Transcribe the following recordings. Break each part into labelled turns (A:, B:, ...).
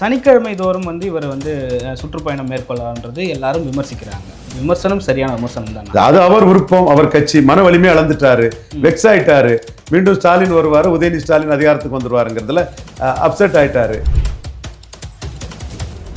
A: சனிக்கிழமை தோறும் வந்து இவர் வந்து சுற்றுப்பயணம் மேற்கொள்ளலான்றது எல்லாரும் விமர்சிக்கிறாங்க. விமர்சனம் சரியான விமர்சனம் தான்?
B: அது அவர் விருப்பம் அவர் கட்சி. மன வலிமை இழந்துட்டாரு வெக்ஸ் ஆயிட்டாரு. மீண்டும் ஸ்டாலின் வருவாரு உதயநிதி ஸ்டாலின் அதிகாரத்துக்கு வந்துருவாருங்கிறதுல அப்செட் ஆயிட்டாரு.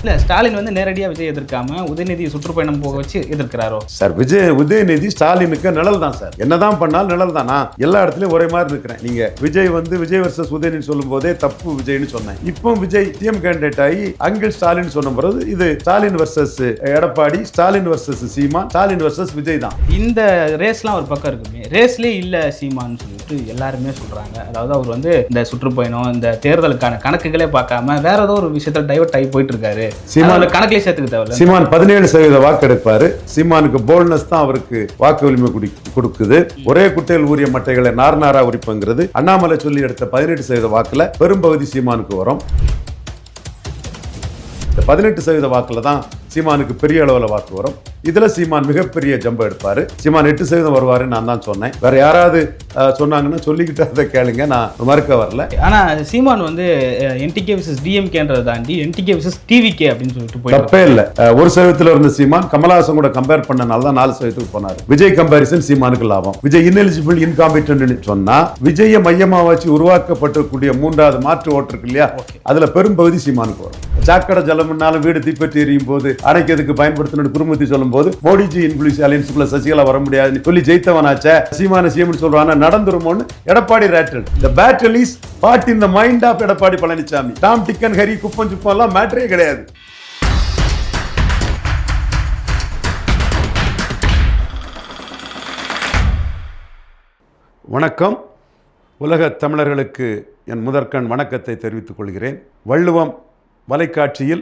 A: இல்ல ஸ்டாலின் வந்து நேரடியா விஜய் எதிர்க்காம உதயநிதி சுற்றுப்பயணம் போக வச்சு எதிர்க்கிறாரோ?
B: சார் விஜய் உதயநிதி ஸ்டாலினுக்கு நிழல் தான் சார். என்னதான் பண்ணாலும் நிழல் தான். நான் எல்லா இடத்துலயும் ஒரே மாதிரி இருக்கிறேன். நீங்க விஜய் வந்து விஜய் வர்சஸ் உதயநிதி சொல்லும் போதே தப்பு விஜய்னு சொன்னேன். இப்போ விஜய் சிஎம் கேண்டிடேட் ஆகி அங்கிள் ஸ்டாலின் சொன்ன பிறகு இது Stalin versus Edappadi Stalin versus Seeman Stalin versus Vijay தான்.
A: இந்த ரேஸ்லாம் ஒரு பக்கம் இருக்குமே. ரேஸ்லயே இல்ல சீமான்னு சொல்லிட்டு எல்லாருமே சொல்றாங்க. அதாவது அவர் வந்து இந்த சுற்றுப்பயணம் இந்த தேர்தலுக்கான கணக்குகளே பார்க்காம வேற ஏதோ ஒரு விஷயத்துல டைவர்ட் ஆகி போயிட்டு இருக்காரு
B: சீமான்
A: கணக்கிலே சேர்த்துக்க தேவையில்ல.
B: சீமான் பதினேழு சதவீத வாக்கு எடுப்பாரு சீமானுக்கு போல்னஸ் தான் அவருக்கு வாக்கு குடி கொடுக்குது. ஒரே குட்டையில் ஊறிய மட்டைகளை நார் நாரா உரிப்புங்கிறது. அண்ணாமலை சொல்லி எடுத்த பதினெட்டு சதவீத வாக்குல பெரும்பகுதி சீமானுக்கு வரும். இந்த பதினெட்டு சதவீத வாக்குல தான் சீமானுக்கு பெரிய அளவுல வாக்கு வரும். இதுல சீமான் மிகப்பெரிய ஜம்ப எடுப்பாரு. சீமான் எட்டு சதவீதம் வருவாரு நான் தான் சொன்னேன். வேற யாராவது சொன்னாங்கன்னா சொல்லிக்கிட்டு அதை கேளுங்க. நான் மறுக்க வரல.
A: ஆனா சீமான் வந்து என்டிகே விசஸ் டிஎம்கேன்றதை தாண்டி என்டிகே விசஸ் டிவிகே அப்படின்னு சொல்லிட்டு போயிட்டு
B: தப்பே இல்ல. ஒரு சதவீதத்துல இருந்த சீமான் கமலஹாசன் கூட கம்பேர் பண்ணனால தான் நாலு சதவீதத்துக்கு போனாரு. விஜய் கம்பாரிசன் சீமானுக்கு லாபம். விஜய் இன்எலிஜிபிள் இன்காம்பிட்டன்ட் சொன்னா விஜய மையமா வச்சு உருவாக்கப்பட்டிருக்கூடிய மூன்றாவது மாற்று ஓட்டு இருக்கு இல்லையா? அதுல பெரும்பகுதி சீமானுக்கு வரும். சாக்கடை ஜலம்னாலும் வீடு தீப்பற்றி எரியும் போது அணைக்கிறதுக்கு பயன்படுத்தணும் குருமூர்த்தி சொல்லும் போது மோடிஜி இன்ஃபுளுஸ் அலையன்ஸுக்குள்ள சசிகலா வர முடியாதுன்னு சொல்லி ஜெயித்தவனாச்ச சீமான சிஎம் சொல்றான் நடந்துருமோன்னு எடப்பாடி ரேட்டல் இந்த battle is fought in the mind of Edappadi Palaniswami Tom Dick and Harry குப்பம் சுப்பம் எல்லாம் மேட்டரே கிடையாது. வணக்கம். உலக தமிழர்களுக்கு என் முதற்கண் வணக்கத்தை தெரிவித்துக் கொள்கிறேன். வள்ளுவம் வலைக்காட்சியில்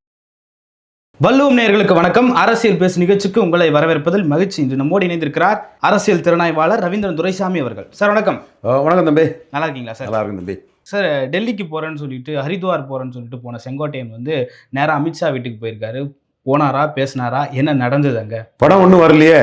A: வள்ளுவம் நேயர்களுக்கு வணக்கம். அரசியல் பேசு நிகழ்ச்சிக்கு உங்களை வரவேற்பதில் மகிழ்ச்சி. இன்று நம்மோடு இணைந்திருக்கிறார் அரசியல் திறனாய்வாளர் ரவீந்திரன் துரைசாமி அவர்கள். சார் வணக்கம்.
B: வணக்கம் தம்பி.
A: நல்லா இருக்கீங்களா சார்?
B: நல்லா இருக்கும் தம்பி.
A: சார் டெல்லிக்கு போறேன்னு சொல்லிட்டு ஹரித்வார் போறேன்னு சொல்லிட்டு போன செங்கோட்டையன் வந்து நேரா அமித்ஷா வீட்டுக்கு போயிருக்காரு. போனாரா பேசினாரா என்ன நடந்தது அங்க?
B: படம் ஒன்றும் வரலையே.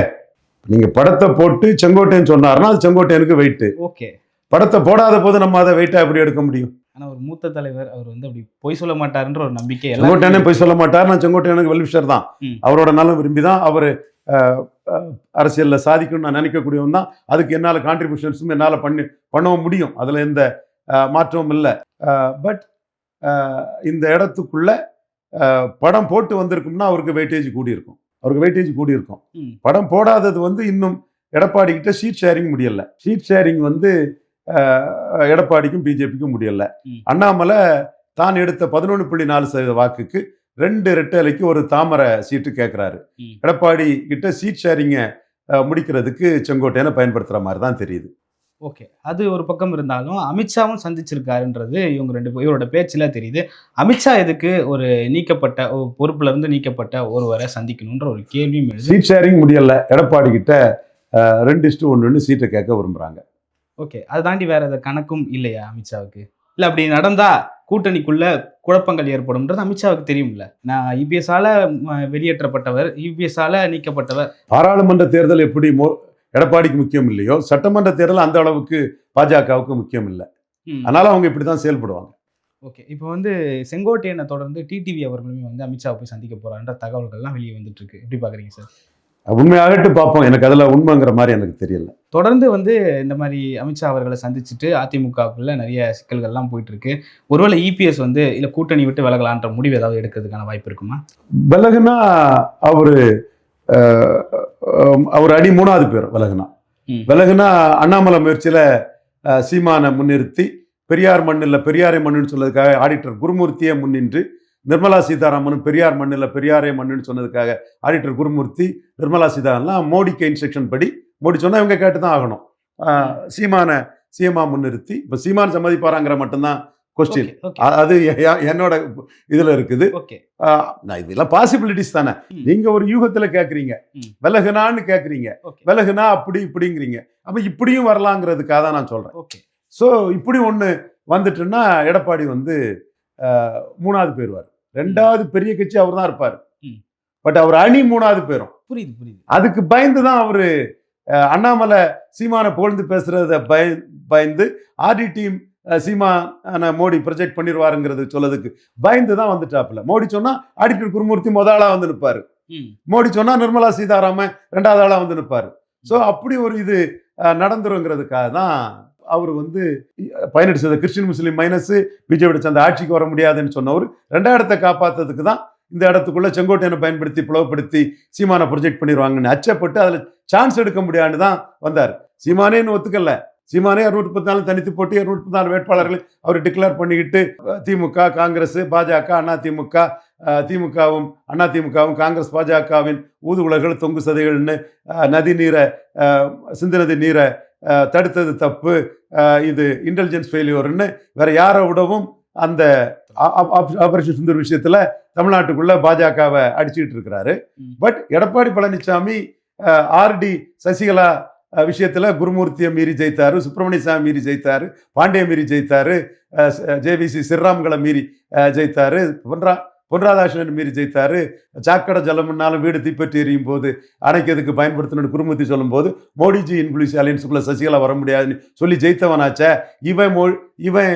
B: நீங்க படத்தை போட்டு செங்கோட்டையன் சொன்னார்னா அது செங்கோட்டையனுக்கு வெயிட்டு
A: ஓகே.
B: படத்தை போடாத போது நம்ம அதை வெயிட்டா எப்படி எடுக்க முடியும்?
A: ஆனா ஒரு மூத்த தலைவர் அவர் வந்து அப்படி பொய் சொல்ல மாட்டாருன்ற ஒரு நம்பிக்கை
B: செங்கோட்டையனே போய் சொல்ல மாட்டார். நான் செங்கோட்டையனுக்கு வெல்விஷர் தான். அவரோட நலம் விரும்பி தான் அவர் அரசியலில் சாதிக்கணும்னு நான் நினைக்கக்கூடியவன் தான். அதுக்கு என்னால் கான்ட்ரிபியூஷன்ஸும் என்னால் பண்ணி பண்ணவும் முடியும். அதில் எந்த மாற்றமும் இல்லை. பட் இந்த இடத்துக்குள்ள படம் போட்டு வந்திருக்கும்னா அவருக்கு வெயிட்டேஜ் கூடியிருக்கும். அவருக்கு வெயிட்டேஜ் கூடியிருக்கும். படம் போடாதது வந்து இன்னும் எடப்பாடி கிட்ட ஷீட் ஷேரிங் முடியல. ஷீட் ஷேரிங் வந்து எடப்பாடிக்கும் பிஜேபிக்கும் முடியல. அண்ணாமலை தான் எடுத்த பதினொன்று புள்ளி நாலு சதவீத வாக்குக்கு ரெண்டு ரெட்டலைக்கு ஒரு தாமரை சீட்டு கேட்குறாரு. எடப்பாடி கிட்ட சீட் ஷேரிங்கை முடிக்கிறதுக்கு செங்கோட்டையனை பயன்படுத்துகிற மாதிரி தான் தெரியுது.
A: ஓகே. அது ஒரு பக்கம் இருந்தாலும் அமித்ஷாவும் சந்திச்சிருக்காருன்றது இவங்க ரெண்டு இவரோட பேச்சுல தெரியுது. அமித்ஷா எதுக்கு ஒரு நீக்கப்பட்ட பொறுப்புல இருந்து நீக்கப்பட்ட ஒருவரை சந்திக்கணுன்ற ஒரு கேள்வியும்
B: சீட் ஷேரிங் முடியல. எடப்பாடி கிட்ட ரெண்டு இஸ்டு ஒன்றுன்னு சீட்டை கேட்க விரும்புகிறாங்க
A: ஓகே அதை தாண்டி வேற எதாவது கணக்கும் இல்லையா அமித்ஷாவுக்கு? இல்ல அப்படி நடந்தா கூட்டணிக்குள்ள குழப்பங்கள் ஏற்படும்ன்றது அமித்ஷாவுக்கு தெரியும்ல. நான் இபிஎஸ்ஆல வெளியேற்றப்பட்டவர் இபிஎஸ்ஆல நீக்கப்பட்டவர்.
B: பாராளுமன்ற தேர்தல் எப்படி எடப்பாடிக்கு முக்கியம் இல்லையோ சட்டமன்ற தேர்தல் அந்த அளவுக்கு பாஜகவுக்கு முக்கியம் இல்லை. அதனால அவங்க இப்படி தான் செயல்படுவாங்க.
A: ஓகே இப்போ வந்து செங்கோட்டையனை தொடர்ந்து டிடிவி அவர்களுமே வந்து அமித்ஷாவை போய் சந்திக்க போறான்ற தகவல்கள்லாம் வெளியே வந்துட்டு இருக்கு. எப்படி பாக்குறீங்க சார்?
B: உண்மையாகட்டு பார்ப்போம். எனக்கு அதில் உண்மைங்கிற மாதிரி எனக்கு தெரியல.
A: தொடர்ந்து வந்து இந்த மாதிரி அமித்ஷா அவர்களை சந்திச்சுட்டு அதிமுகவுக்குள்ள நிறைய சிக்கல்கள்லாம் போயிட்டு இருக்கு ஒருவேளை இபிஎஸ் வந்து இல்ல கூட்டணி விட்டு விலகலான்ற முடிவு ஏதாவது எடுக்கிறதுக்கான வாய்ப்பு இருக்குமா?
B: விலகுனா அவரு அவர் அடி மூணாவது பேர் விலகுனா. விலகுனா அண்ணாமலை முயற்சியில சீமானை முன்னிறுத்தி பெரியார் மண்ணில் பெரியாரை மண்ணுன்னு சொன்னதுக்காக ஆடிட்டர் குருமூர்த்தியே முன்னின்று நிர்மலா சீதாராமன் பெரியார் மண்ணில் பெரியாரே மண்ணுன்னு சொன்னதுக்காக ஆடிட்டர் குருமூர்த்தி நிர்மலா சீதாராமன்லாம் மோடிக்கு இன்ஸ்ட்ரக்ஷன் படி மோடி சொன்னா இவங்க கேட்டு தான் ஆகணும் சீமானை சீமா முன்னிறுத்தி இப்போ சீமான் சம்மதிப்பாராங்கிற மட்டும்தான் கொஸ்டின் அது என்னோட இதுல இருக்குது. நான் இதெல்லாம் பாசிபிலிட்டிஸ் தானே. நீங்க ஒரு யூகத்துல கேக்குறீங்க.
A: ம்.
B: விலகுனான்னு கேக்குறீங்க.
A: ஓகே
B: விலகுனா அப்படி இப்படிங்கிறீங்க. அப்ப இப்படியும் வரலாங்கிறதுக்காக தான் நான் சொல்றேன். ஸோ இப்படி ஒண்ணு வந்துட்டுன்னா எடப்பாடி வந்து மூணாவது போயிருவார் ரெண்டாவது பெரிய கட்சி அவர் தான் இருப்பார். பட் அவர் அணி மூணாவது போயிரும்
A: புரியுது புரியுது.
B: அதுக்கு பயந்து தான் அவரு அண்ணாமலை சீமானை புகழ்ந்து பேசுறத பய பயந்து ஆர்டி டீம் சீமான மோடி ப்ரொஜெக்ட் பண்ணிடுவாருங்கிறது சொல்லதுக்கு பயந்து தான் வந்துட்டாப்புல. மோடி சொன்னா ஆடிட்டர் குருமூர்த்தி முத ஆளா வந்து நிற்பாரு மோடி சொன்னா நிர்மலா சீதாராமன் ரெண்டாவது ஆளா வந்து நிற்பாரு ஸோ அப்படி ஒரு இது நடந்துருங்கிறதுக்காக தான் அவர் வந்து அஹ், கிறிஸ்டின் முஸ்லீம் மைனஸ் பிஜேபி அந்த ஆட்சிக்கு வர முடியாதுன்னு சொன்னவர். ரெண்டாவது இடத்தை தான் இந்த இடத்துக்குள்ள செங்கோட்டையனை பயன்படுத்தி பிளவுபடுத்தி சீமானை ப்ரொஜெக்ட் பண்ணிடுவாங்கன்னு அச்சப்பட்டு அதில் சான்ஸ் எடுக்க முடியாதுன்னு தான் வந்தார். சீமானேன்னு ஒத்துக்கல. சீமானே இரநூத்தி முப்பத்தி நாலு தனித்து போட்டு இரநூத்தி முப்பத்தி நாலு வேட்பாளர்களை அவர் டிக்ளேர் பண்ணிக்கிட்டு திமுக காங்கிரஸ் பாஜக அண்ணா திமுக திமுகவும் அண்ணா திமுகவும் காங்கிரஸ் பாஜகவின் ஊதுகுலர்கள் தொங்கு சதைகள்னு நதி நீரை சிந்து நதி நீரை தடுத்தது தப்பு. இது இன்டெலிஜென்ஸ் ஃபெயிலியூர்னு வேற யாரை விடவும் அந்த ஆபரேஷன் சுந்தர் விஷயத்துல தமிழ்நாட்டுக்குள்ள பாஜகவை அடிச்சுக்கிட்டு இருக்கிறாரு. பட் எடப்பாடி பழனிசாமி ஆர்டி சசிகலா விஷயத்துல குருமூர்த்தியை மீறி ஜெயித்தாரு சுப்பிரமணிய சாமி மீறி ஜெயித்தாரு பாண்டிய மீறி ஜெயித்தாரு ஜேவிசி சிறுராம்களை மீறி ஜெயித்தாரு. பொன்ரா பொன்ராதாசன் மீறி ஜெயித்தாரு. சாக்கடை ஜலம்னாலும் வீடு தீப்பற்றி எரியும் போது அணைக்கிறதுக்கு பயன்படுத்தணும்னு குருமூர்த்தி சொல்லும்போது மோடிஜி இன்க்ளூசிவ் அலையன்ஸுக்குள்ள சசிகலா வர முடியாதுன்னு சொல்லி ஜெயித்தவனாச்சே இவன் மோ இவன்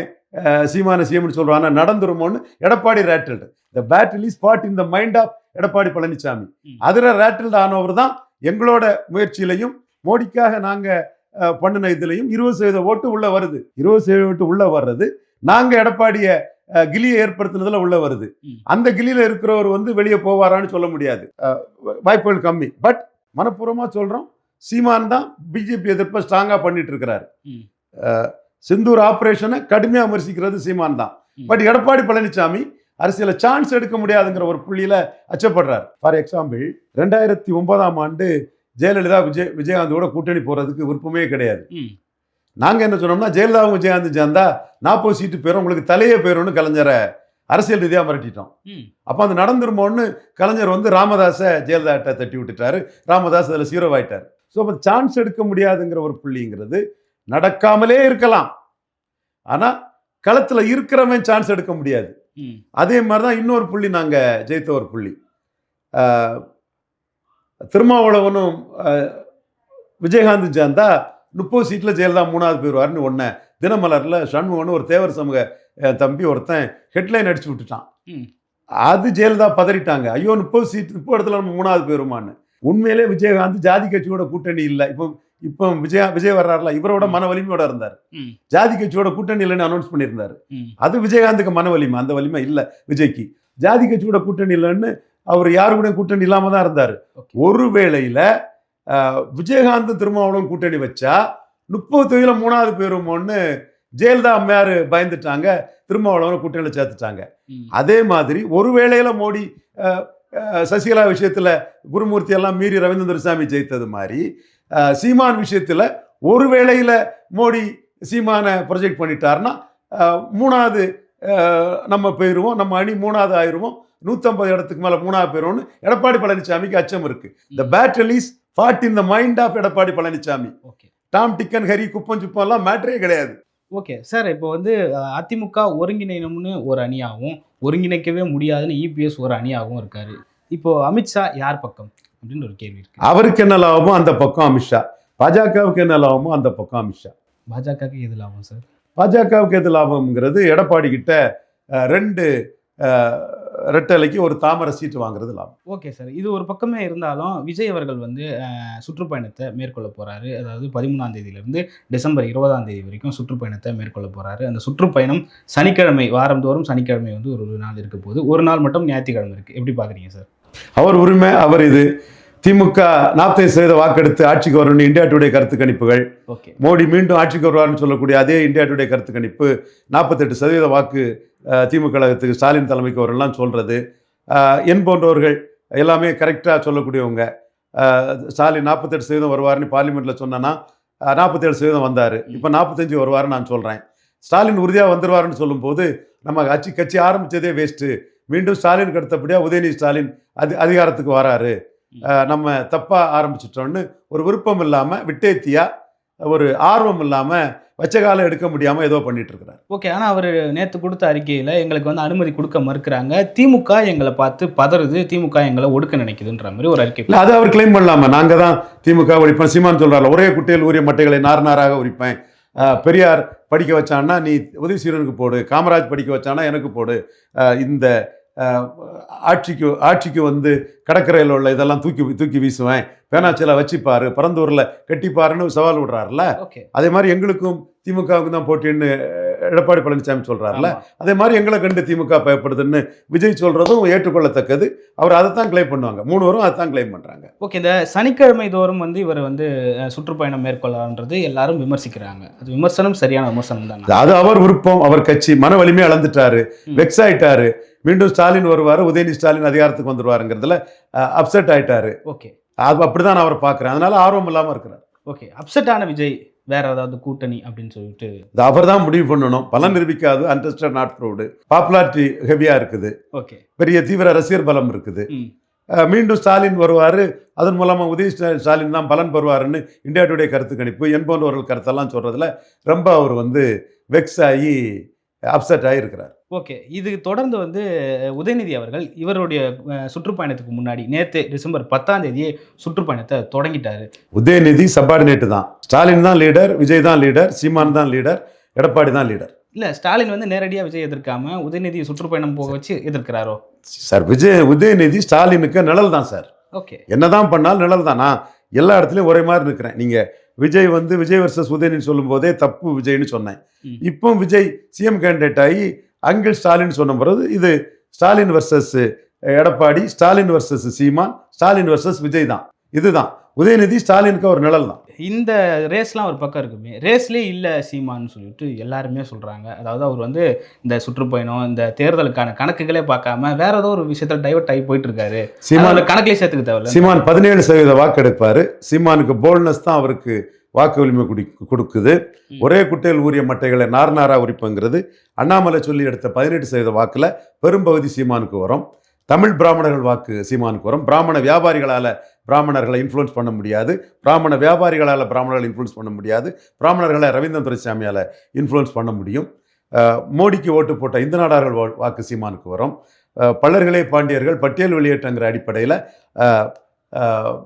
B: சீமான சிஎம்னு சொல்றான் நடந்துருமோன்னு Edappadi rattled the battle is fought in the mind of Edappadi Palaniswami. அதில் ரேட்டில்டு ஆனவர் தான் எங்களோட முயற்சியிலையும் மோடிக்காக நாங்க அஹ், பண்ணின இதுலையும் இருபது சதவீத ஓட்டு உள்ள வருது. இருபது சதவீத ஓட்டு உள்ள வர்றது நாங்க எடப்பாடிய கிலியை ஏற்படுத்தினதுல உள்ள வருது. அந்த கிலியில இருக்கிறவர் வந்து வெளியே போவாரான்னு சொல்ல முடியாது. வாய்ப்புகள் கம்மி. பட் மனப்பூர்வமா சொல்றோம் சீமான் தான் பிஜேபி எதிர்ப்பை ஸ்ட்ராங்கா பண்ணிட்டு இருக்கிறாரு சிந்தூர் ஆபரேஷனை கடுமையா விமர்சிக்கிறது சீமான் தான். பட் எடப்பாடி பழனிசாமி அரசியல சான்ஸ் எடுக்க முடியாதுங்கிற ஒரு புள்ளியில அச்சப்படுறாரு. ஃபார் எக்ஸாம்பிள் ரெண்டாயிரத்தி ஒன்பதாம் ஆண்டு ஜெயலலிதா விஜய் விஜயகாந்தோட கூட்டணி போறதுக்கு விருப்பமே கிடையாது.
A: ம்
B: நாங்க என்ன சொன்னோம்னா ஜெயலலிதாவும் விஜயகாந்த் சேர்ந்தா நாற்பது சீட்டு பேரும் உங்களுக்கு தலையே பேரும்னு கலைஞரை அரசியல் ரீதியாக மிரட்டிட்டோம். அப்போ அது நடந்துருமோன்னு கலைஞர் வந்து ராமதாஸை ஜெயலலிதாட்ட தட்டி விட்டுட்டாரு. ராமதாஸ் அதில் சீரோவாயிட்டார் ஸோ அப்போ சான்ஸ் எடுக்க முடியாதுங்கிற ஒரு புள்ளிங்கிறது நடக்காமலே இருக்கலாம். ஆனால் களத்தில் இருக்கிறவன் சான்ஸ் எடுக்க முடியாது. அதே மாதிரி தான் இன்னொரு புள்ளி நாங்கள் ஜெயித்த ஒரு புள்ளி. திருமாவளவனும் விஜயகாந்த் சேர்ந்தா முப்பது சீட்டில் ஜெயலலிதா மூணாவது போயிடுவாருன்னு ஒன்று தினமலரில் சண்முகன்னு ஒரு தேவர் சமூக தம்பி ஒருத்தன் ஹெட்லைன் அடிச்சு விட்டுட்டான். அது ஜெயலலிதா பதறிட்டாங்க. ஐயோ முப்பது சீட் முப்பது இடத்துல நம்ம மூணாவது போயிருமான்னு உண்மையிலே விஜயகாந்த் ஜாதி கட்சியோட கூட்டணி இல்லை. இப்போ இப்போ விஜய விஜய் வர்றாருல இவரோட மன வலிமையோட இருந்தார். ஜாதி கட்சியோட கூட்டணி இல்லைன்னு அனௌன்ஸ் பண்ணியிருந்தாரு. அது விஜயகாந்துக்கு மன வலிமை. அந்த வலிமை இல்லை விஜய்க்கு. ஜாதி கட்சியோட கூட்டணி இல்லைன்னு அவர் யாரு கூட கூட்டணி இல்லாம தான் இருந்தார். ஒரு வேளையில விஜயகாந்த் திருமாவளவன் கூட்டணி வச்சா முப்பது தொகுதியில மூணாவது பேருமோன்னு ஜெயலலிதா அம்மையார் பயந்துட்டாங்க திருமாவளவனை கூட்டணியில் சேர்த்துட்டாங்க. அதே மாதிரி ஒரு வேளையில மோடி சசிகலா விஷயத்துல குருமூர்த்தி எல்லாம் மீறி ரவீந்திர சாமி ஜெயித்தது மாதிரி சீமான் விஷயத்துல ஒரு வேளையில மோடி சீமானை ப்ரொஜெக்ட் பண்ணிட்டாருன்னா மூணாவது நம்ம போயிடுவோம் நம்ம அணி மூணாவது ஆயிடுவோம் நூற்றம்பது இடத்துக்கு மேலே மூணாவது போயிடுவோம்னு எடப்பாடி பழனிசாமிக்கு அச்சம் இருக்கு. The battle is fought in the mind of Edappadi Palaniswami.
A: Okay
B: Tom Dick and Harry குப்பம் சுப்பம் எல்லாம் மேட்டரே கிடையாது.
A: ஓகே சார் இப்போ வந்து அதிமுக ஒருங்கிணைக்கணும்னு ஒரு அணியாகவும் ஒருங்கிணைக்கவே முடியாதுன்னு இபிஎஸ் ஒரு அணியாகவும் இருக்காரு. இப்போ அமித்ஷா யார் பக்கம்? அப்படின்னு ஒரு கேள்வி இருக்கு.
B: அவருக்கு என்ன லாபமோ அந்த பக்கம் அமித்ஷா பாஜகவுக்கு என்ன லாபமோ அந்த பக்கம் அமித்ஷா
A: பாஜகவுக்கு எது லாபம் சார்
B: பாஜகவுக்கு எது லாபம்ங்கிறது எடப்பாடி கிட்ட ரெண்டு ரெட்டலைக்கு ஒரு தாமரை சீட்டு வாங்குறது லாபம்.
A: Okay sir. இது ஒரு பக்கமே இருந்தாலும் விஜய் அவர்கள் வந்து சுற்றுப்பயணத்தை மேற்கொள்ள போறாரு. அதாவது பதிமூணாம் தேதியிலிருந்து டிசம்பர் இருபதாம் தேதி வரைக்கும் சுற்றுப்பயணத்தை மேற்கொள்ள போறாரு. அந்த சுற்றுப்பயணம் சனிக்கிழமை வாரந்தோறும் சனிக்கிழமை வந்து ஒரு ஒரு நாள் இருக்க போகுது. ஒரு நாள் மட்டும் ஞாயிற்றுக்கிழமை இருக்கு. எப்படி பாக்குறீங்க சார்?
B: அவர் உரிமை அவர் இது. திமுக நாற்பது சதவீத வாக்கெடுத்து ஆட்சிக்கு வரணும் இந்தியா டுடே கருத்து கணிப்புகள். மோடி மீண்டும் ஆட்சிக்கு வருவார்னு சொல்லக்கூடிய அதே இந்தியா டுடே கருத்து கணிப்பு நாற்பத்தெட்டு சதவீத வாக்கு திமுக கழகத்துக்கு ஸ்டாலின் தலைமைக்கு வரலாம் சொல்றது. அஹ், என் போன்றவர்கள் எல்லாமே கரெக்டாக சொல்லக்கூடியவங்க. ஸ்டாலின் நாற்பத்தெட்டு சதவீதம் வருவார்னு பார்லிமெண்ட்ல சொன்னேன்னா நாற்பத்தேழு சதவீதம் வந்தார். இப்போ நாற்பத்தஞ்சு வருவார்னு நான் சொல்கிறேன் ஸ்டாலின் உறுதியாக வந்துருவாருன்னு சொல்லும்போது நம்ம கட்சி கட்சி ஆரம்பிச்சதே வேஸ்ட்டு மீண்டும் ஸ்டாலினுக்கு அடுத்தபடியாக உதயநிதி ஸ்டாலின் அது அதிகாரத்துக்கு வராரு. நம்ம தப்பாக ஆரம்பிச்சிட்டோன்னு ஒரு விருப்பம் இல்லாமல் விட்டேத்தியா ஒரு ஆர்வம் இல்லாம வச்ச காலம் எடுக்க முடியாம ஏதோ பண்ணிட்டு இருக்கிறார்
A: ஓகே ஆனா அவர் நேத்து கொடுத்த அறிக்கையில எங்களுக்கு வந்து அனுமதி கொடுக்க மறுக்கிறாங்க. திமுக எங்களை பார்த்து பதறுது திமுக எங்களை ஒடுக்க நினைக்குதுன்ற மாதிரி ஒரு அறிக்கை
B: இல்ல அதை அவர் கிளைம் பண்ணலாமா? நாங்க தான் திமுக ஒழிப்பேன் சீமான் சொல்றாரு ஒரே குட்டையில் ஊறிய மட்டைகளை நார் நாராக உரிப்பேன். பெரியார் படிக்க வச்சான்னா நீ உதவி சீரனுக்கு போடு காமராஜ் படிக்க வச்சானா எனக்கு போடு. இந்த ஆட்சிக்கு ஆட்சிக்கு வந்து கடற்கரையில் உள்ள இதெல்லாம் தூக்கி தூக்கி வீசுவேன். பேனாச்சில வச்சுப்பாரு பரந்தூரில் கட்டிப்பாருன்னு சவால் விடுறாருல
A: ஓகே.
B: அதே மாதிரி எங்களுக்கும் திமுகவுக்கு தான் போட்டின்னு எடப்பாடி பழனிசாமி சொல்றாருல. அதே மாதிரி எங்களை கண்டு திமுக பயப்படுதுன்னு விஜய் சொல்றதும் ஏற்றுக்கொள்ளத்தக்கது. அவர் அதை தான் கிளைம் பண்ணுவாங்க. மூணு வரும் அதை தான் கிளைம் பண்றாங்க.
A: ஓகே இந்த சனிக்கிழமை தோறும் வந்து இவர் வந்து சுற்றுப்பயணம் மேற்கொள்ளலான்றது எல்லாரும் விமர்சிக்கிறாங்க. அது விமர்சனம் சரியான விமர்சனம் தான்?
B: அது அவர் விருப்பம். அவர் கட்சி மன வலிமை அளந்துட்டாரு. வெக்ஸ் ஆயிட்டாரு. மீண்டும் ஸ்டாலின் வருவாரு. உதயநிதி ஸ்டாலின் அதிகாரத்துக்கு வந்துருவாருங்கிறதுல அப்செட் ஆயிட்டாரு.
A: ஓகே.
B: அது அப்படிதான் நான் அவரை பார்க்கிறேன். அதனால ஆர்வம் இல்லாம இருக்கிறார்.
A: ஓகே அப்செட்டான விஜய் வேற ஏதாவது கூட்டணி அப்படின்னு சொல்லிட்டு
B: இது அவர் தான் முடிவு பண்ணணும். பலன் நிரூபிக்காது அன்டெஸ்டட் நாட் ப்ரௌடு பாப்புலாரிட்டி ஹெவியா இருக்குது.
A: ஓகே
B: பெரிய தீவிர ரசிகர் பலம் இருக்குது. மீண்டும் ஸ்டாலின் வருவார். அதன் மூலமா உதய ஸ்டா- ஸ்டாலின் தான் பலன் பெறுவாருன்னு இந்தியா டுடே கருத்து கணிப்பு. என் போன்றவர்கள் கருத்தெல்லாம் சொல்றதுல ரொம்ப அவர் வந்து வெக்ஸ் ஆகி அப்செட் ஆகி இருக்கிறார்
A: ஓகே. இது தொடர்ந்து வந்து உதயநிதி அவர்கள் இவருடைய சுற்றுப்பயணத்துக்கு முன்னாடி நேற்று டிசம்பர் பத்தாம் தேதியே சுற்றுப்பயணத்தை தொடங்கிட்டாரு.
B: உதயநிதி சப்பார்டினேட் தான். ஸ்டாலின் தான் லீடர் விஜய் தான் லீடர் சீமான் தான் லீடர் எடப்பாடி தான் லீடர்.
A: இல்ல ஸ்டாலின் வந்து நேரடியாக விஜய் எதிர்க்காம உதயநிதி சுற்றுப்பயணம் போக வச்சு எதிர்க்கிறாரோ?
B: சார் விஜய் உதயநிதி ஸ்டாலினுக்கு நிழல் தான் சார்.
A: ஓகே.
B: என்னதான் பண்ணாலும் நிழல் தான். நான் எல்லா இடத்துலையும் ஒரே மாதிரி இருக்கிறேன் நீங்க விஜய் வந்து விஜய் வர்சஸ் உதயநிதி சொல்லும் போதே தப்பு விஜய்னு சொன்னேன். இப்போ விஜய் சிஎம் கேண்டிடேட் ஆகி அங்கிள் ஸ்டாலின் சொன்ன பிறகு இது Stalin versus Edappadi Stalin versus Seeman Stalin versus Vijay தான். இதுதான். உதயநிதி ஸ்டாலினுக்கு ஒரு நிழல் தான்.
A: இந்த ரேஸ்லாம் ஒரு பக்கம் இருக்குமே. ரேஸ்லேயே இல்லை சீமான்னு சொல்லிட்டு எல்லாருமே சொல்றாங்க. அதாவது அவர் வந்து இந்த சுற்றுப்பயணம் இந்த தேர்தலுக்கான கணக்குகளே பார்க்காம வேற ஏதோ ஒரு விஷயத்துல டைவர்ட் ஆகி போயிட்டு இருக்காரு
B: சீமான்
A: சீமான் கணக்கிலே சேர்த்துக்க தேவையில்ல.
B: சீமான் பதினேழு சதவீத வாக்கு எடுப்பாரு சீமானுக்கு போல்னஸ் தான் அவருக்கு வாக்கு வலிமை குடி கொடுக்குது. ஒரே குட்டையில் ஊறிய மட்டைகளை நார் நாரா உரிப்புங்கிறது அண்ணாமலை சொல்லி எடுத்த பதினெட்டு சதவீத வாக்குல பெரும்பகுதி சீமானுக்கு வரும். தமிழ் பிராமணர்கள் வாக்கு சீமானுக்கு வரும். பிராமண வியாபாரிகளால பிராமணர்களை இன்ஃப்ளூயன்ஸ் பண்ண முடியாது. பிராமண வியாபாரிகளால் பிராமணர்களை இன்ஃப்ளூயன்ஸ் பண்ண முடியாது. பிராமணர்களை ரவீந்திரன் துரைசாமியால் இன்ஃப்ளூயன்ஸ் பண்ண முடியும். மோடிக்கு ஓட்டு போட்ட இந்து நாடார்கள் வா- வாக்கு சீமானுக்கு வரும். பல்லர்களே பாண்டியர்கள் பட்டியல் வெளியேற்றங்கிற அடிப்படையில்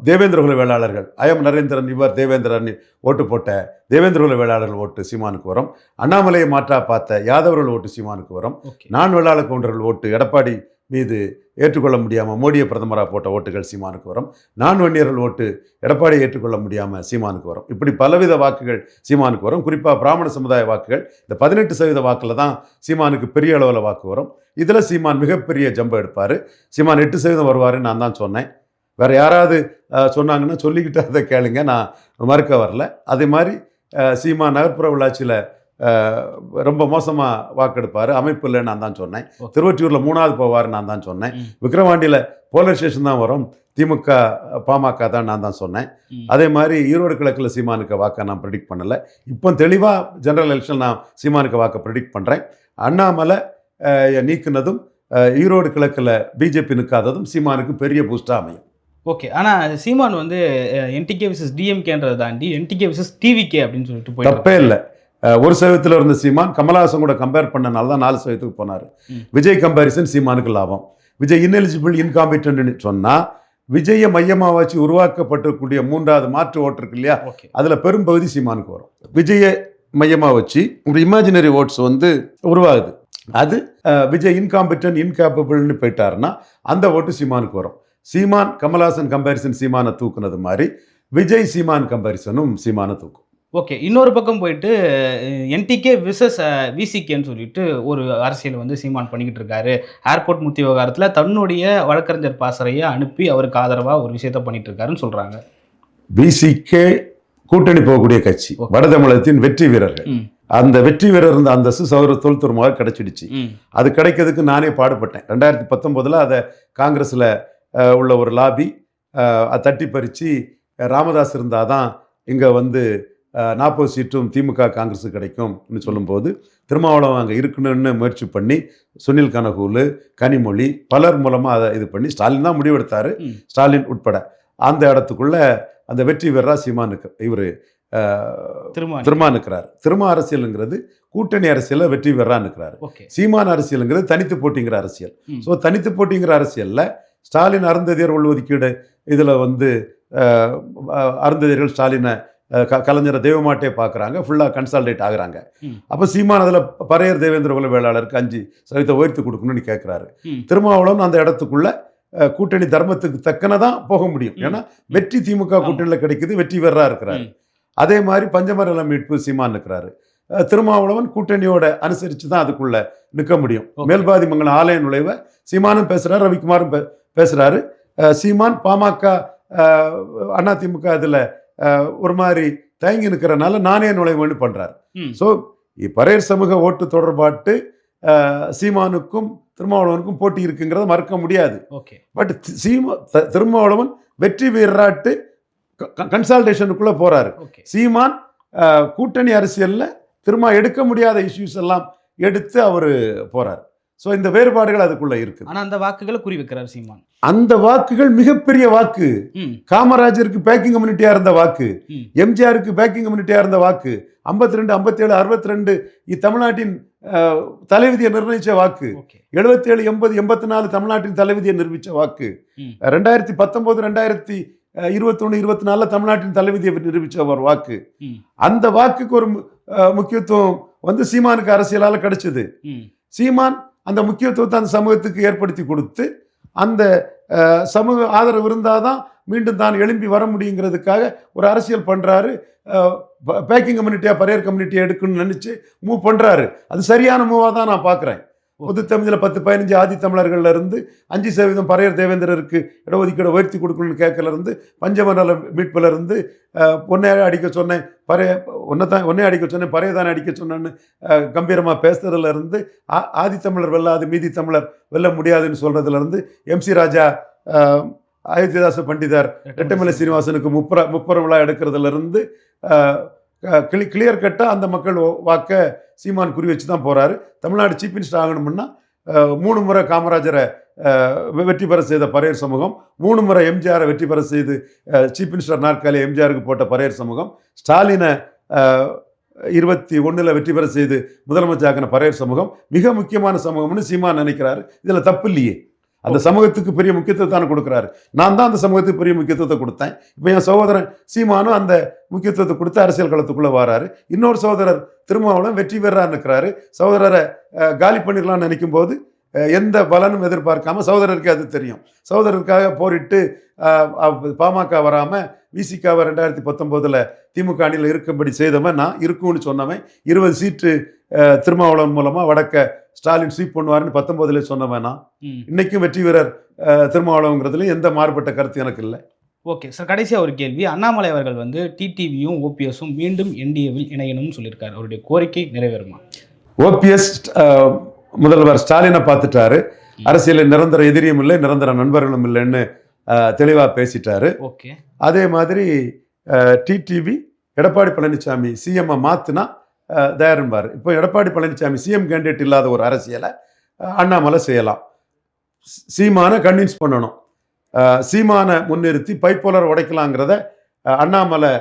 B: தேவேந்திர குல வேளாளர்கள். அயம் நரேந்திரன் இவர் தேவேந்திரன் ஓட்டு போட்ட தேவேந்திர குல வேளாளர்கள் ஓட்டு சீமானுக்கு வரும். அண்ணாமலையை மாற்றா பார்த்த யாதவர்கள் ஓட்டு சீமானுக்கு வரும். நான் வேளாள கவுண்டர்கள் ஓட்டு எடப்பாடி மீது ஏற்றுக்கொள்ள முடியாமல் மோடியை பிரதமராக போட்ட ஓட்டுகள் சீமானுக்கு வரும். நான் வன்னியர்கள் ஓட்டு எடப்பாடியை ஏற்றுக்கொள்ள முடியாமல் சீமானுக்கு வரும். இப்படி பலவித வாக்குகள் சீமானுக்கு வரும். குறிப்பாக பிராமண சமுதாய வாக்குகள் இந்த பதினெட்டு சதவீத வாக்கில் தான் சீமானுக்கு பெரிய அளவில் வாக்கு வரும். இதில் சீமான் மிகப்பெரிய ஜம்பை எடுப்பார். சீமான் எட்டு சதவீதம் வருவாருன்னு நான் தான் சொன்னேன். வேற யாராவது சொன்னாங்கன்னா சொல்லிக்கிட்டு அதை கேளுங்க. நான் மறுக்க வரல. அதே மாதிரி சீமான் நகர்ப்புற உள்ளாட்சியில் ரொம்ப மோசமாக வாக்கெடுப்பார். அமைப்பு இல்லைன்னு நான் தான் சொன்னேன். திருவொற்றியூரில் மூணாவது போவார் நான் தான் சொன்னேன். விக்ரவாண்டியில் போலீஸ் ஸ்டேஷன் தான் வரும். திமுக பாமக தான் நான் தான் சொன்னேன். அதே மாதிரி ஈரோடு கிழக்கில் சீமானுக்கு வாக்கை நான் ப்ரெடிக்ட் பண்ணலை. இப்போ தெளிவாக ஜெனரல் எலெக்ஷன் நான் சீமானுக்கு வாக்கை ப்ரெடிக்ட் பண்ணுறேன் அண்ணாமலை நீக்குனதும் ஈரோடு கிழக்கில் பிஜேபி நிற்காததும் சீமானுக்கு பெரிய பூஸ்டாக அமையும்.
A: ஓகே. ஆனா சீமான் வந்து என்டிகே விசஸ் டிஎம்கேன்றதை தாண்டி என்டிகே விசஸ் டிவிகே அப்படின்னு சொல்லிட்டு போயிட்டு
B: தப்பே இல்லை. ஒரு சதவீதத்தில் இருந்த சீமான் கமலஹாசன் கூட கம்பேர் பண்ணனால தான் நாலு சதவீதத்துக்கு போனார். விஜய் கம்பேரிசன் சீமானுக்கு லாபம். விஜய் இன்எலிஜிபிள் இன்காம்பிட்டன்ட்னு சொன்னால் விஜயை மையமாக வச்சு உருவாக்கப்பட்டிருக்கக்கூடிய மூன்றாவது மாற்று ஓட்டு இருக்கு இல்லையா? அதில் பெரும்பகுதி சீமானுக்கு வரும். விஜயை மையமாக வச்சு ஒரு இமேஜினரி ஓட்ஸ் வந்து உருவாகுது. அது விஜய் இன்காம்பிட்டன் இன்கேப்பபிள்னு போயிட்டாருன்னா அந்த ஓட்டு சீமானுக்கு வரும். சீமான் கமல்ஹாசன் கம்பேரிசன் சீமானை தூக்குனது மாதிரி விஜய் சீமான் கம்பேரிசனும் சீமானை தூக்கும்.
A: ஓகே இன்னொரு பக்கம் போயிட்டு என்டிகே விசஸ் விசிகேன்னு சொல்லிட்டு ஒரு அரசியல் வந்து சீமான் பண்ணிக்கிட்டு இருக்காரு. ஏர்போர்ட் முத்தி விவகாரத்தில் தன்னுடைய வழக்கறிஞர் பாசறையை அனுப்பி அவருக்கு ஆதரவாக ஒரு விஷயத்த பண்ணிட்டு இருக்காருன்னு சொல்றாங்க.
B: பிசிகே கூட்டணி போகக்கூடிய கட்சி
A: Okay.
B: வட தமிழகத்தின் வெற்றி வீரர்கள். அந்த வெற்றி வீரர் இருந்த அந்தஸ்து சௌர தொல்துறமாக கிடைச்சிடுச்சு. அது கிடைக்கிறதுக்கு நானே பாடுபட்டேன். ரெண்டாயிரத்தி பத்தொம்போதில் அதை காங்கிரஸில் உள்ள ஒரு லாபி. அதை தட்டி பறித்து ராமதாஸ் இருந்தால் தான் இங்கே வந்து நாற்பது சீட்டும் திமுக காங்கிரஸுக்கு கிடைக்கும்னு சொல்லும்போது திருமாவளவன் அங்கே இருக்கணும்னு முயற்சி பண்ணி சுனில் கனகூலு கனிமொழி பலர் மூலமாக அதை இது பண்ணி ஸ்டாலின் தான் முடிவெடுத்தார். ஸ்டாலின் உட்பட. அந்த இடத்துக்குள்ள அந்த வெற்றி வீரரா சீமானுக்கு இவர் திருமா நிற்கிறாரு திருமா அரசியலுங்கிறது கூட்டணி அரசியலில் வெற்றி பெறா நிற்கிறாரு
A: ஓகே.
B: சீமான் அரசியலுங்கிறது தனித்து போட்டிங்கிற அரசியல். ஸோ தனித்து போட்டிங்கிற அரசியலில் ஸ்டாலின் அருந்ததியர் உள்ஒதுக்கீடு இதில் வந்து அருந்ததியர்கள் ஸ்டாலினை க- கலைஞரை தெய்வமாட்டே பார்க்குறாங்க ஃபுல்லாக கன்சால்டேட் ஆகுறாங்க. அப்போ சீமான் அதில் பறையர் தேவேந்திர குல வேளாளருக்கு அஞ்சு சதவீதத்தை உயர்த்தி கொடுக்கணும்னு கேட்குறாரு. திருமாவளவன் அந்த இடத்துக்குள்ள கூட்டணி தர்மத்துக்கு தக்கன தான் போக முடியும். ஏன்னா வெற்றி திமுக. கூட்டணியில் கிடைக்குது வெற்றி பெறா இருக்கிறாரு. அதே மாதிரி பஞ்சமரல மீட்பு சீமான் இருக்கிறாரு திருமாவளவன் கூட்டணியோட அனுசரித்து தான் அதுக்குள்ள நிற்க முடியும். மேல்பாதி மங்கலம் ஆலய நுழைவை சீமானும் பேசுறாரு ரவிக்குமாரும் பே- பேசுறாரு. அஹ், சீமான் பாமக அதிமுக அதில் ஒரு மாதிரி தயங்கி நிற்கிறனால நானே நுழைவேன்னு பண்றாரு.
A: ம்.
B: ஸோ பரையர் சமூக ஓட்டு தொடர்பாட்டு சீமானுக்கும் திருமாவளவனுக்கும் போட்டி இருக்குங்கிறத மறுக்க முடியாது. பட் சீமா திருமாவளவன் வெற்றி வீரராட்டு கன்சால்டேஷனுக்குள்ள போறாரு.
A: ஓகே.
B: சீமான் கூட்டணி அரசியல்ல திரும்ப எடுக்க முடியாத இஷ்யூஸ் எல்லாம் எடுத்து அவர் போறார். ஸோ இந்த வேறுபாடுகள் அதுக்குள்ள இருக்குது.
A: ஆனா அந்த வாக்குகளை குறி வைக்கிறார் சீமான்.
B: அந்த வாக்குகள் மிகப்பெரிய வாக்கு. காமராஜருக்கு பேக்கிங் கம்யூனிட்டியா இருந்த வாக்கு. எம்ஜிஆருக்கு பேக்கிங் கம்யூனிட்டியா இருந்த வாக்கு. ஐம்பத்தி ரெண்டு ஐம்பத்தி ஏழு அறுபத்தி ரெண்டு தமிழ்நாட்டின் அஹ், தலைவிதியை நிர்ணயிச்ச வாக்கு. எழுபத்தி ஏழு எண்பது எண்பத்தி நாலு தமிழ்நாட்டின் தலைவிதியை நிரூபித்த வாக்கு. ரெண்டாயிரத்தி பத்தொன்பது ரெண்டாயிரத்தி இருபத்தொன்று இருபத்தி நாலில் தமிழ்நாட்டின் தலைவிதியை நிரூபித்த ஒரு வாக்கு. அந்த வாக்குக்கு ஒரு முக்கியத்துவம் வந்து சீமானுக்கு அரசியலால் கிடைச்சது. சீமான் அந்த முக்கியத்துவத்தை அந்த சமூகத்துக்கு ஏற்படுத்தி கொடுத்து அந்த சமூக ஆதரவு இருந்தால் தான் மீண்டும் தான் எழும்பி வர முடியுங்கிறதுக்காக ஒரு அரசியல் பண்ணுறாரு பேக்கிங் கம்யூனிட்டியாக பரையர் கம்யூனிட்டியாக எடுக்கணும்னு நினச்சி மூவ் பண்ணுறாரு அது சரியான மூவாக தான் நான் பார்க்குறேன் பொது தமிழில் பத்து பதினஞ்சு ஆதி தமிழர்கள்ல இருந்து அஞ்சு சதவீதம் பரையர் தேவேந்திரருக்கு இடஒதுக்கீடு உயர்த்தி கொடுக்கணும்னு கேட்கல இருந்து பஞ்சமண்டல மீட்புல இருந்து அஹ், பொன்னைய அடிக்க சொன்னேன் பறைய ஒன்றை தான் ஒன்னே அடிக்க சொன்னேன் பறைய தானே அடிக்க சொன்னேன்னு அஹ், கம்பீரமா பேசுறதுல இருந்து ஆ- ஆதி தமிழர் வெல்லாது மீதி தமிழர் வெல்ல முடியாதுன்னு சொல்றதுல இருந்து எம்சி ராஜா அயோத்திதாச பண்டிதர் ரெட்டமலை சீனிவாசனுக்கு முப்புற முப்புற விழா எடுக்கிறதுல இருந்து கிளி கிளியர் கட்டாக அந்த மக்கள் வாக்க சீமான் குறி வச்சு தான் போகிறாரு தமிழ்நாடு சீஃப் மினிஸ்டர் ஆகணும்னா மூணு முறை காமராஜரை வெற்றி பெற செய்த பரையர் சமூகம் மூணு முறை எம்ஜிஆரை வெற்றி பெற செய்து சீஃப் மினிஸ்டர் நாற்காலி எம்ஜிஆருக்கு போட்ட பரையர் சமூகம் ஸ்டாலினை இருபத்தி ஒன்றில் வெற்றி பெற செய்து முதலமைச்சராக்கின பரையர் சமூகம் மிக முக்கியமான சமூகம்னு சீமான் நினைக்கிறாரு. இதில் தப்பு இல்லையே. அந்த சமூகத்துக்கு பெரிய முக்கியத்துவத்தை தானே கொடுக்குறாரு. நான் தான் அந்த சமூகத்துக்கு பெரிய முக்கியத்துவத்தை கொடுத்தேன். இப்போ என் சகோதரன் சீமானும் அந்த முக்கியத்துவத்தை கொடுத்து அரசியல் களத்துக்குள்ள வராரு. இன்னொரு சகோதரர் திருமாவளவன் வெற்றி பெறான்னு இருக்கிறாரு சகோதரரை காலி பண்ணிடலாம்னு நினைக்கும் போது எந்த பலனும் எதிர்பார்க்காம சகோதரருக்கு அது தெரியும். சகோதரருக்காக போரிட்டு பாமக வராம விசிகாவை ரெண்டாயிரத்தி பத்தொம்போதுல திமுக அணியில் இருக்கும்படி செய்தவன் நான் இருக்கும்னு சொன்னவன். இருபது சீட்டு திருமாவளவன் மூலமா வடக்க ஸ்டாலின் ஸ்வீப் பண்ணுவாருன்னு பத்தொன்பதுல சொன்னவன் நான்
A: ம்.
B: இன்னைக்கும் வெற்றி வீரர் திருமாவளவங்கிறதுல எந்த மாறுபட்ட கருத்து எனக்கு இல்லை.
A: ஓகே சார் கடைசியா ஒரு கேள்வி. அண்ணாமலை அவர்கள் வந்து டிடிவியும் ஓபிஎஸும் மீண்டும் என்டிஏவில் இணையணும்னு சொல்லியிருக்காரு. அவருடைய கோரிக்கை நிறைவேறுமா?
B: ஓபிஎஸ் முதல்வர் ஸ்டாலினை பார்த்துட்டாரு. அரசியலில் நிரந்தர எதிரியும் இல்லை நிரந்தர நண்பர்களும் இல்லைன்னு தெளிவாக பேசிட்டாரு.
A: ஓகே.
B: அதே மாதிரி டிடிவி எடப்பாடி பழனிசாமி சிஎம்ஐ மாற்றினா தயாரிப்பார். இப்போ எடப்பாடி பழனிசாமி சிஎம் கேண்டிடேட் இல்லாத ஒரு அரசியலை அண்ணாமலை செய்யலாம். சீமானை கன்வின்ஸ் பண்ணணும். சீமானை முன்னிறுத்தி பைப்போலர் உடைக்கலாங்கிறத அண்ணாமலை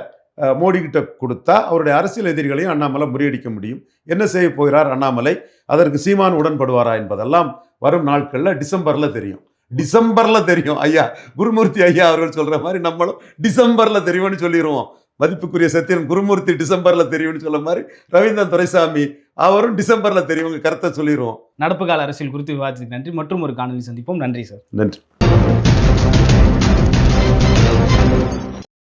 B: மோடிக்கிட்ட கொடுத்தா அவருடைய அரசியல் எதிரிகளையும் அண்ணாமலை முறியடிக்க முடியும். என்ன செய்ய போகிறார் அண்ணாமலை? அதற்கு சீமான் உடன்படுவாரா என்பதெல்லாம் வரும் நாட்களில் டிசம்பரில் தெரியும். டிசம்பரில் தெரியும். ஐயா குருமூர்த்தி ஐயா அவர்கள் சொல்கிற மாதிரி நம்மளும் டிசம்பரில் தெரியும்னு சொல்லிடுவோம் மதிப்புக்குரிய சத்தியன் குருமூர்த்தி டிசம்பர்ல தெரியும்னு சொல்ல மாதிரி ரவீந்திரன் துரைசாமி அவரும் டிசம்பர்ல தெரியும். கருத்தை சொல்லிடுவோம்.
A: நடப்பு கால அரசியல் குறித்து விவாதித்ததுக்கு நன்றி. மற்றும் ஒரு காணொலி சந்திப்போம். நன்றி சார்.
B: நன்றி.